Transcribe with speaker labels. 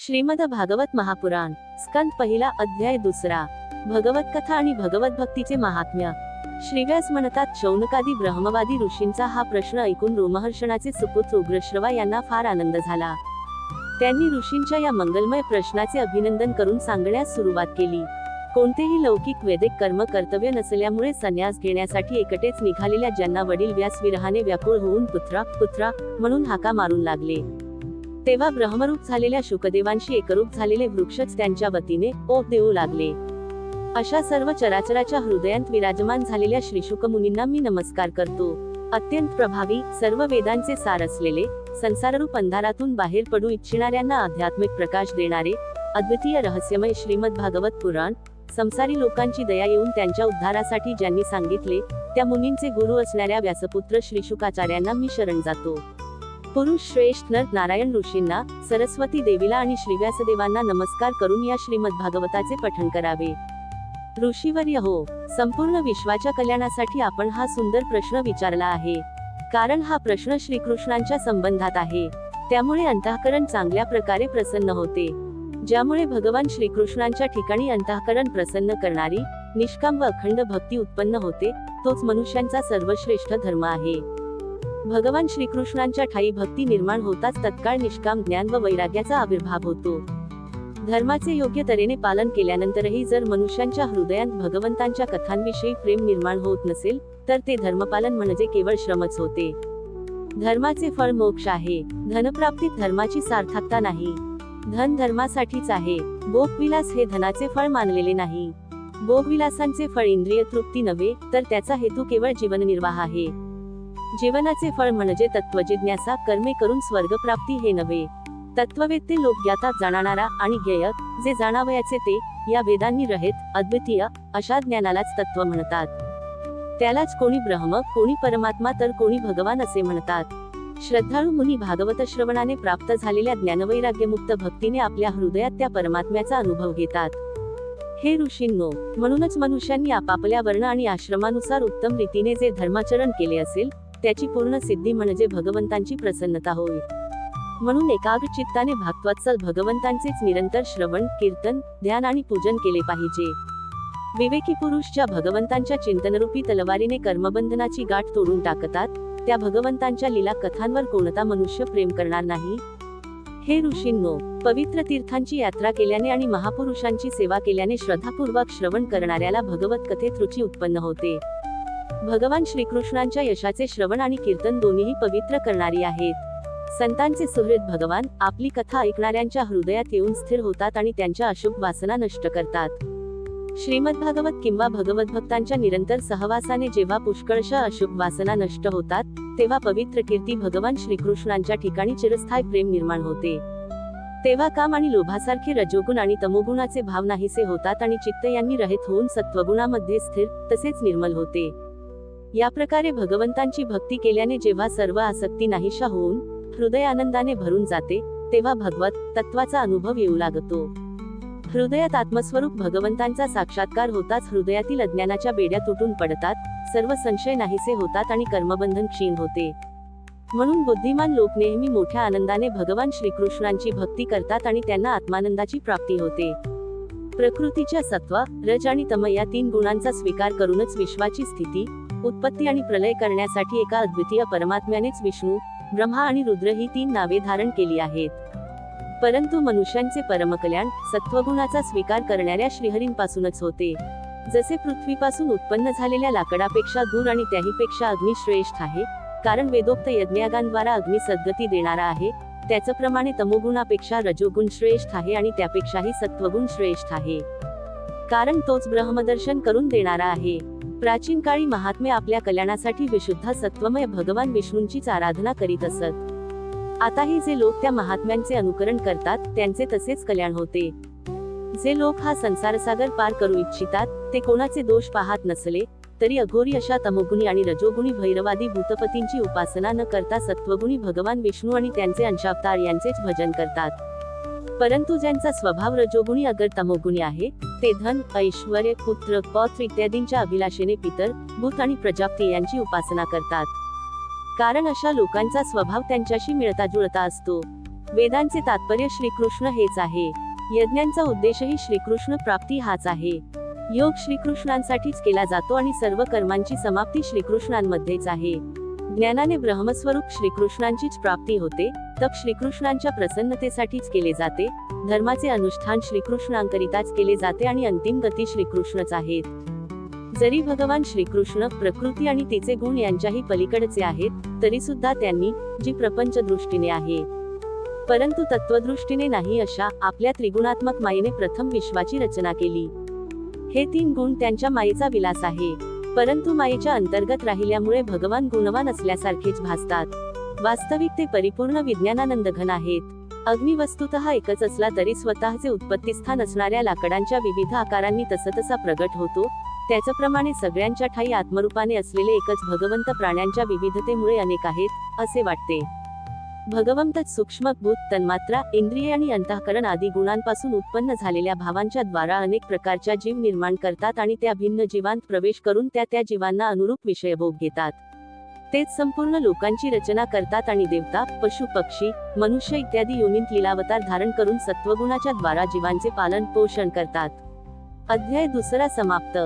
Speaker 1: श्रीमद भागवत महापुराण स्कंद पहिला अध्याय दुसरा. भगवत कथा आणि भगवत भक्तीचे महात्म्य. श्रीव्यास म्हणतात शौनकादी ब्रह्मवादी ऋषींचा हा प्रश्न ऐकून रोमहर्षणाचे सुपुत्र उग्रश्रवा यांना फार आनंद झाला. त्यांनी ऋषींच्या या मंगलमय प्रश्नाचे अभिनंदन करून सांगण्यास सुरुवात केली. कोणतेही लौकिक वैदिक कर्म कर्तव्य नसल्यामुळे संन्यास घेण्यासाठी एकटेच निघालेल्या ज्यांना वडील व्यास विरहाने व्याकुळ होऊन पुत्रा पुत्रा म्हणून हाका मारून लागले. तेव्हा ब्रह्मरूप झालेल्या शुकदेवांशी एकरूप झालेले वृक्षच त्यांच्या वतीने ओप देऊ लागले. अशा सर्व चराचराच्या हृदयांत विराजमान झालेल्या श्रीशुकमुनींना मी नमस्कार करतो. अत्यंत प्रभावी सर्व वेदांचे सार असलेले संसाररूप अंधारातून बाहेर पडू इच्छिणाऱ्यांना आध्यात्मिक प्रकाश देणारे अद्वितीय रहस्यमय श्रीमद भागवत पुराण संसारी लोकांची दया येऊन त्यांच्या उद्धारासाठी ज्यांनी सांगितले त्या मुनींचे गुरु असणाऱ्या व्यासपुत्र श्रीशुकाचार्यांना मी शरण जातो. पुरुष श्रेष्ठ नर नारायण ऋषींना सरस्वती देवीला आणि श्रीव्यासदेवांना नमस्कार करून या श्रीमद भागवताचे पठण करावे. ऋषीवर्य हो संपूर्ण विश्वाच्या कल्याणासाठी आपण हा सुंदर प्रश्न विचारला आहे. कारण हा प्रश्न श्रीकृष्णांच्या संबंधात आहे. त्यामुळे अंतःकरण चांगल्या प्रकारे प्रसन्न होते. ज्यामुळे भगवान श्रीकृष्णांच्या ठिकाणी अंतःकरण प्रसन्न करणारी निष्काम व अखंड भक्ती उत्पन्न होते तोच मनुष्यांचा सर्वश्रेष्ठ धर्म आहे. भगवान श्रीकृष्णांच्या ठाई भक्ती निर्माण होताच तत्काळ निष्काम ज्ञान व वैराग्याचा आविर्भाव होतो. धर्माचे योग्य तऱ्हेने पालन केल्यानंतरही जर मनुष्यांच्या हृदयात भगवंतांच्या कथांविषयी प्रेम निर्माण होत नसेल तर ते धर्मपालन म्हणजे केवळ श्रमच होते. धर्माचे फळ मोक्ष आहे. धनप्राप्तीत धर्माची सार्थकता नाही. धन धर्मासाठीच आहे. भोगविलास हे धनाचे फळ मानलेले नाही. भोगविलासांचे फळ इंद्रिय तृप्ती नव्हे तर त्याचा हेतू केवळ जीवननिर्वाह आहे. जीवनाचे फळ म्हणजे तत्वजिज्ञासा कर्मे करून स्वर्गप्राप्ती हे नव्हे. तत्ववेत्ते लोक ज्ञातात जाणणारा आणि ज्ञेयक जे जाणावयाचे ते या वेदांनी रहित अद्वितीय अशा ज्ञानालाच तत्व म्हणतात. त्यालाच कोणी ब्रह्म कोणी परमात्मा तर कोणी भगवान असे म्हणतात. श्रद्धाळू मुनी भागवत श्रवणाने प्राप्त झालेल्या ज्ञानवैराग्यमुक्त भक्तीने आपल्या हृदयात त्या परमात्म्याचा अनुभव घेतात. हे ऋषींनो म्हणूनच मनुष्यांनी आपापल्या वर्ण आणि आश्रमानुसार उत्तम रीतीने जे धर्माचरण केले असेल त्याची पूर्ण सिद्धी म्हणजे भगवंतांची प्रसन्नता होय. म्हणून एकाग्र चित्ताने भागवत्सल भगवंतांचेच निरंतर श्रवण कीर्तन ध्यान आणि पूजन केले पाहिजे. विवेकी पुरुष ज्या भगवंतांच्या चिंतनरूपी तलवारीने कर्मबंधनाची गाठ तोडून टाकतात त्या भगवंतांच्या लीला कथांवर कोणता मनुष्य प्रेम करणार नाही? हे ऋषींनो पवित्र तीर्थांची यात्रा केल्याने आणि महापुरुषांची सेवा केल्याने श्रद्धापूर्वक श्रवण करणाऱ्याला भगवत कथेत रुची उत्पन्न होते. भगवान श्रीकृष्णांच्या यशाचे श्रवण आणि कीर्तन दोन्हीही पवित्र करणारी आहेत. संतांचे सुहृद भगवान आपली कथा ऐकणाऱ्यांच्या हृदयात येऊन स्थिर होतात आणि त्यांच्या अशुभ वासना नष्ट करतात. श्रीमद भागवत किंवा भगवत भक्तांच्या निरंतर सहवासाने जेव्हा पुष्कळशा अशुभ वासना नष्ट होतात तेव्हा पवित्र कीर्ती भगवान श्रीकृष्णांच्या ठिकाणी चिरस्थायी प्रेम निर्माण होते. तेव्हा काम आणि लोभासारखे रजोगुण आणि तमोगुणाचे भाव नाहीसे होतात आणि चित्त यांनी रहित होऊन सत्वगुणामध्ये स्थिर तसेच निर्मल होते. या प्रकारे भगवंतांची भक्ती केल्याने जेव्हा सर्व आसक्ती नाहीशा होऊन हृदय आनंदाने भरून जाते तेव्हा भगवत तत्वाचा अनुभव येऊ लागतो. हृदयात आत्मस्वरूप भगवंतांचा साक्षात्कार होताच हृदयातील अज्ञानाच्या बेड्या तुटून पडतात सर्व संशय नाहीसे होतात आणि कर्मबंधन क्षीण होते. म्हणून बुद्धिमान लोक नेहमी मोठ्या आनंदाने भगवान श्रीकृष्णांची भक्ती करतात आणि त्यांना आत्मानंदाची प्राप्ती होते. प्रकृतीच्या सत्व रज आणि तम या तीन गुणांचा स्वीकार करूनच विश्वाची स्थिती उत्पत्ती आणि प्रलय करण्यासाठी एका अद्वितीय परमात्म्यानेच विष्णू ब्रह्मा आणि रुद्र ही तीन नावे धारण केली आहेत. परंतु मनुष्यांचे परमकल्याण सत्वगुणाचा स्वीकार करणाऱ्या श्रीहरींपासूनच होते. जसे पृथ्वीपासून उत्पन्न झालेल्या लाकडापेक्षा धूर आणि त्याहीपेक्षा अग्नी श्रेष्ठ आहे कारण वेदोक्त यज्ञागांद्वारा अग्नी सद्गती देणारा आहे त्याचप्रमाणे तमोगुणापेक्षा रजोगुण श्रेष्ठ आहे आणि त्यापेक्षाही सत्वगुण श्रेष्ठ आहे. कारण तोच ब्रह्मदर्शन करून देणारा आहे. प्राचीन काळी महात्मे आपल्या कल्याणासाठी विशुद्ध सत्वमय भगवान विष्णूंचीच आराधना करीत असत. आताही जे लोक त्या महात्म्यांचे अनुकरण करतात त्यांचे तसेच कल्याण होते. जे लोक हा संसारसागर पार करू इच्छितात ते कोणाचे दोष पाहत नसले तरी अघोरी अशा तमोगुणी आणि रजोगुणी भैरवादी भूतपतींची उपासना न करता सत्वगुणी भगवान विष्णू आणि त्यांचे अंशावतार यांचेच भजन करतात. परंतु ज्यांचा स्वभाव रजोगुणी अगर तमोगुणी आहे ते धन ऐश्वर पुत्र पौत्र इत्यादींच्या अभिलाषेने पितर भूत आणि प्रजापती यांची उपासना करतात. कारण अशा लोकांचा स्वभाव त्यांच्याशी मिळता जुळता असतो. वेदांचे तात्पर्य श्रीकृष्ण हेच आहे. यज्ञांचा उद्देशही श्रीकृष्ण प्राप्ती हाच आहे. योग श्रीकृष्णांसाठीच केला जातो आणि सर्व कर्मांची समाप्ती श्रीकृष्णांमध्येच आहे. ज्ञानाने ब्रह्मस्वरूप श्रीकृष्णांचीच प्राप्ती होते तप श्रीकृष्णांच्या प्रसन्नतेसाठीच केले जाते धर्माचे अनुष्ठान श्रीकृष्णांकरिताच केले जाते आणि अंतिम गती श्रीकृष्णच आहेत. जरी भगवान श्रीकृष्ण प्रकृती आणि तिचे गुण यांच्याही पलीकडचे आहेत तरी सुद्धा त्यांनी जी प्रपंच दृष्टीने आहे. परंतु तत्वदृष्टीने नाही अशा आपल्या त्रिगुणात्मक मायेने प्रथम विश्वाची रचना केली. हे तीन गुण त्यांच्या मायेचा विलास आहे. परंतु मायेच्या अंतर्गत राहिल्यामुळे भगवान गुणवान असल्यासारखेच भासतात. वास्तविक ते परिपूर्ण विज्ञानानंद घन आहेत. अग्निवस्तुत एकच असला तरी स्वतःचे उत्पत्तीस्थान असणाऱ्या लाकडांच्या विविध आकारांनी तसतसा प्रगट होतो. त्याचप्रमाणे सगळ्यांच्या ठाई आत्मरूपाने असलेले एकच भगवंत प्राण्यांच्या विविधतेमुळे अनेक आहेत असे वाटते. भगवंत सूक्ष्मभूत तन्मात्रा इंद्रिय आणि अंतःकरण आदी गुणांपासून उत्पन्न झालेल्या भावांच्या द्वारा अनेक प्रकारच्या जीव निर्माण करतात आणि त्या भिन्न जीवांत प्रवेश करून त्या त्या जीवांना अनुरूप विषयभोग घेतात. तेच संपूर्ण लोकांची रचना करतात आणि देवता पशु पक्षी मनुष्य इत्यादी युनिंत लिलावतार धारण करून सत्वगुणाच्या द्वारा जीवांचे पालन पोषण करतात. अध्याय दुसरा समाप्त.